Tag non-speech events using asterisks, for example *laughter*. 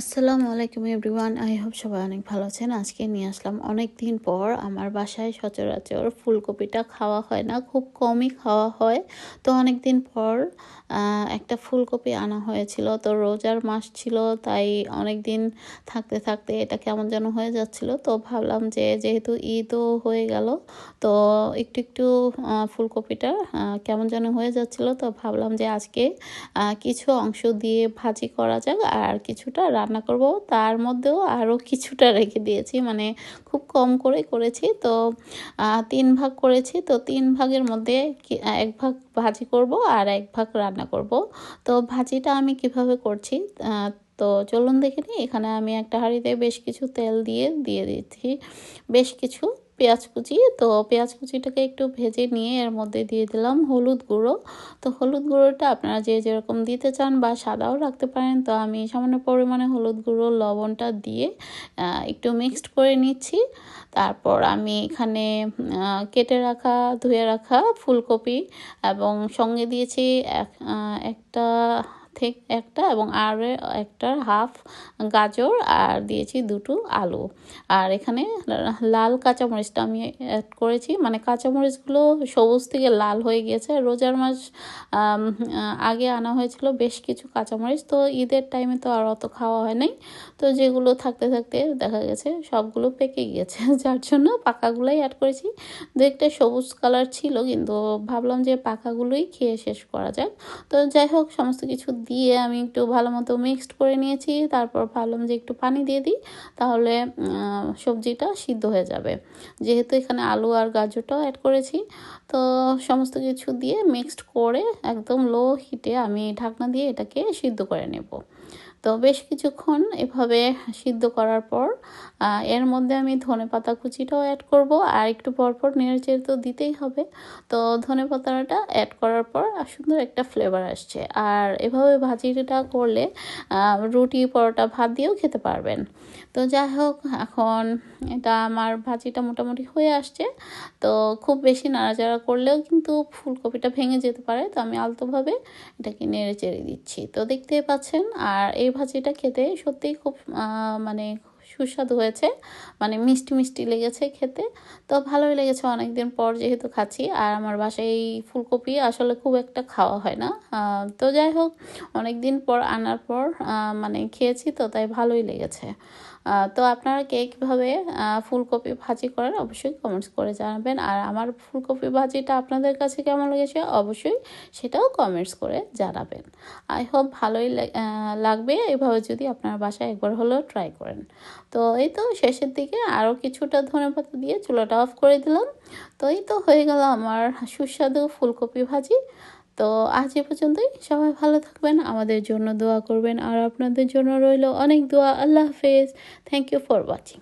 আসসালামু আলাইকুম everyone. I hope সবাই অনেক ভালো আছেন। আজকে নিয়ে আসলাম অনেক দিন পর আমার বাসায় সচরাচর ফুলকপিটা খাওয়া হয় না, খুব কমই খাওয়া হয়। তো অনেক দিন পর একটা ফুলকপি আনা হয়েছিল। তো রোজার মাস ছিল, তাই অনেক দিন থাকতে থাকতে এটা কেমন যেন হয়ে যাচ্ছিল। তো ভাবলাম যে যেহেতু ঈদও হয়ে গেল, তো একটু একটু ফুলকপিটা কেমন যেন হয়ে যাচ্ছিল। তো ভাবলাম যে আজকে কিছু অংশ দিয়ে ভাজি করা যাক, আর কিছুটা রান্না করব। তার মধ্যেও আরও কিছুটা রেখে দিয়েছি মানে খুব কম করে করেছি। তো তিন ভাগ করেছি। তো তিন ভাগের মধ্যে এক ভাগ ভাজি করব আর এক ভাগ রান্না করব। তো ভাজিটা আমি কীভাবে করছি? তো চলুন দেখে নিই। এখানে আমি একটা হাঁড়িতে বেশ কিছু তেল দিয়ে দিয়ে দিচ্ছি। বেশ কিছু। পেঁয়াজ কুচি। তো পেঁয়াজ কুচিটাকে একটু ভেজে নিয়ে এর মধ্যে দিয়ে দিলাম হলুদ গুঁড়ো। তো হলুদ গুঁড়োটা আপনারা যে যেরকম দিতে চান বা সাদাও রাখতে পারেন, তো আমি সামান্য পরিমাণে হলুদ গুঁড়ো, লবণটা দিয়ে একটু মিক্সড করে নিচ্ছি। তারপর আমি এখানে কেটে রাখা, ধুয়ে রাখা ফুলকপি এবং সঙ্গে দিয়েছি একটা থেকে একটা এবং আর একটা হাফ গাজর আর দিয়েছি দুটো আলু। আর এখানে লাল কাঁচামরিচটা আমি অ্যাড করেছি। মানে কাঁচামরিচগুলো সবুজ থেকে লাল হয়ে গিয়েছে। রোজার মাস আগে আনা হয়েছিল বেশ কিছু কাঁচামরিচ। তো ঈদের টাইমে তো আর অত খাওয়া হয় নাই। তো যেগুলো থাকতে থাকতে দেখা গেছে সবগুলো পেকে গিয়েছে। *laughs* যার জন্য পাকাগুলোই অ্যাড করেছি। দু একটা সবুজ কালার ছিল, কিন্তু ভাবলাম যে পাকাগুলোই খেয়ে শেষ করা যাক। তো যাই হোক, সমস্ত কিছু দিয়ে আমি একটু ভালো মতো মিক্সড করে নিয়েছি, তারপর ভাবলাম যে একটু পানি দিয়ে দিই, তাহলে সবজিটা সিদ্ধ হয়ে যাবে। যেহেতু এখানে আলু আর গাজরটাও অ্যাড করেছি, তো সমস্ত কিছু দিয়ে মিক্সড করে একদম লো হিটে আমি ঢাকনা দিয়ে এটাকে সিদ্ধ করে নেব। তো বেশ কিছুক্ষণ এভাবে সিদ্ধ করার পর এর মধ্যে আমি ধনে পাতা কুচিটাও অ্যাড করব। আর একটু পরপর নেড়ে চেড়ে তো দিতেই হবে। তো ধনে পাতাটা অ্যাড করার পর সুন্দর একটা ফ্লেভার আসছে। আর এভাবে ভাজিটা করলে রুটি, পরোটা ভাত দিয়েও খেতে পারবেন। তো যাই হোক, এখন এটা আমার ভাজিটা মোটামুটি হয়ে আসছে। তো খুব বেশি নাড়াচাড়া করলেও কিন্তু ফুলকপিটা ভেঙে যেতে পারে। তো আমি আলতোভাবে এটাকে নেড়ে চেড়ে দিচ্ছি। তো দেখতেই পাচ্ছেন, আর এই ভাজিটা খেতে সত্যিই খুব মানে সুস্বাদু হয়েছে। মানে মিষ্টি মিষ্টি লেগেছে খেতে। তো ভালোই লেগেছে অনেকদিন পর যেহেতু খাচ্ছি। আর আমার বাসায় এই ফুলকপি আসলে খুব একটা খাওয়া হয় না। তো যাই হোক অনেক দিন পর আনার পর মানে খেয়েছি তো, তাই ভালোই লেগেছে। তো আপনারা কে কীভাবে ফুলকপি ভাজি করেন অবশ্যই কমেন্টস করে জানাবেন। আর আমার ফুলকপি ভাজিটা আপনাদের কাছে কেমন লেগেছে অবশ্যই সেটাও কমেন্টস করে জানাবেন। আই হোপ ভালোই লাগবে, এভাবে যদি আপনার বাসায় একবার হলেও ট্রাই করেন। তো এই তো শেষের দিকে আরও কিছুটা ধনে পাতা দিয়ে চুলাটা অফ করে দিলাম। তো এই তো হয়ে গেল আমার সুস্বাদু ফুলকপি ভাজি। তো আজ এ পর্যন্তই। সবাই ভালো থাকবেন, আমাদের জন্য দোয়া করবেন। আর আপনাদের জন্য রইল অনেক দোয়া। আল্লাহ হাফেজ। Thank you for watching